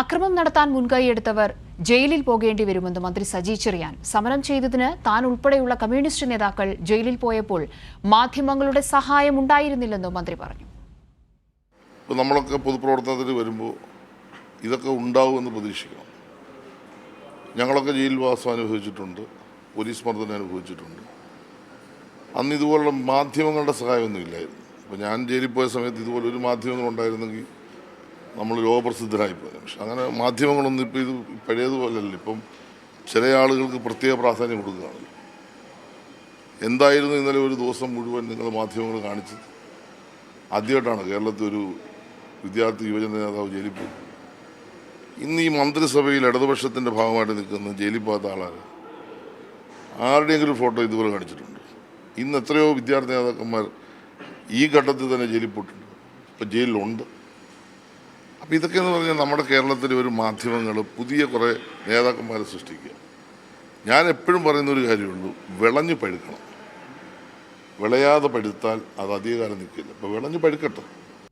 അക്രമം നടത്താൻ മുൻകൈയെടുത്തവർ ജയിലിൽ പോകേണ്ടി വരുമെന്ന് മന്ത്രി സജി ചെറിയാൻ. സമരം ചെയ്തതിന് താൻ ഉൾപ്പെടെയുള്ള കമ്മ്യൂണിസ്റ്റ് നേതാക്കൾ ജയിലിൽ പോയപ്പോൾ മാധ്യമങ്ങളുടെ സഹായം ഉണ്ടായിരുന്നില്ലെന്നും മന്ത്രി പറഞ്ഞു. നമ്മളൊക്കെ പൊതുപ്രവർത്തനത്തിന് വരുമ്പോൾ ഇതൊക്കെ ഉണ്ടാവുമെന്ന് പ്രതീക്ഷിക്കണം. ഞങ്ങളൊക്കെ ജയിൽവാസം അനുഭവിച്ചിട്ടുണ്ട് പോലീസ് മർദ്ദനം അനുഭവിച്ചിട്ടുണ്ട്. അന്ന് ഇതുപോലുള്ള മാധ്യമങ്ങളുടെ സഹായമൊന്നും ഇല്ലായിരുന്നു. അപ്പോൾ ഞാൻ ജയിലിൽ പോയ സമയത്ത് ഇതുപോലെ ഒരു മാധ്യമങ്ങൾ ഉണ്ടായിരുന്നെങ്കിൽ നമ്മൾ ലോകപ്രസിദ്ധരായിപ്പോയി പക്ഷെ അങ്ങനെ മാധ്യമങ്ങളൊന്നും ഇപ്പോൾ ഇത് പഴയതുപോലല്ല. ഇപ്പം ചില ആളുകൾക്ക് പ്രത്യേക പ്രാധാന്യം കൊടുക്കുകയാണ്. എന്തായിരുന്നു ഇന്നലെ ഒരു ദിവസം മുഴുവൻ നിങ്ങൾ മാധ്യമങ്ങൾ കാണിച്ചത്? ആദ്യമായിട്ടാണ് കേരളത്തിൽ ഒരു വിദ്യാർത്ഥി യുവജന നേതാവ് ജയിലിൽ ഇന്ന് ഈ മന്ത്രിസഭയിൽ ഇടതുപക്ഷത്തിന്റെ ഭാഗമായിട്ട് നിൽക്കുന്ന ജയിലിൽ പോകാത്ത ആളാണ് ആരുടെയെങ്കിലും ഫോട്ടോ ഇതുപോലെ കാണിച്ചിട്ടുണ്ട്. ഇന്ന് എത്രയോ വിദ്യാർത്ഥി നേതാക്കന്മാർ ഈ ഘട്ടത്തിൽ തന്നെ ജയിലിൽ പോയിട്ടുണ്ട്. ഇപ്പം ജയിലിലുണ്ട്. അപ്പോൾ ഇതൊക്കെ എന്ന് പറഞ്ഞാൽ നമ്മുടെ കേരളത്തിലെ ഒരു മാധ്യമങ്ങൾ പുതിയ കുറേ നേതാക്കന്മാരെ സൃഷ്ടിക്കുക. ഞാൻ എപ്പോഴും പറയുന്ന ഒരു കാര്യമുള്ളൂ വിളഞ്ഞു പഴുക്കണം. വിളയാതെ പഴുത്താൽ അത് അധികകാലം നിൽക്കില്ല. അപ്പോൾ വിളഞ്ഞു പഴുക്കട്ടെ.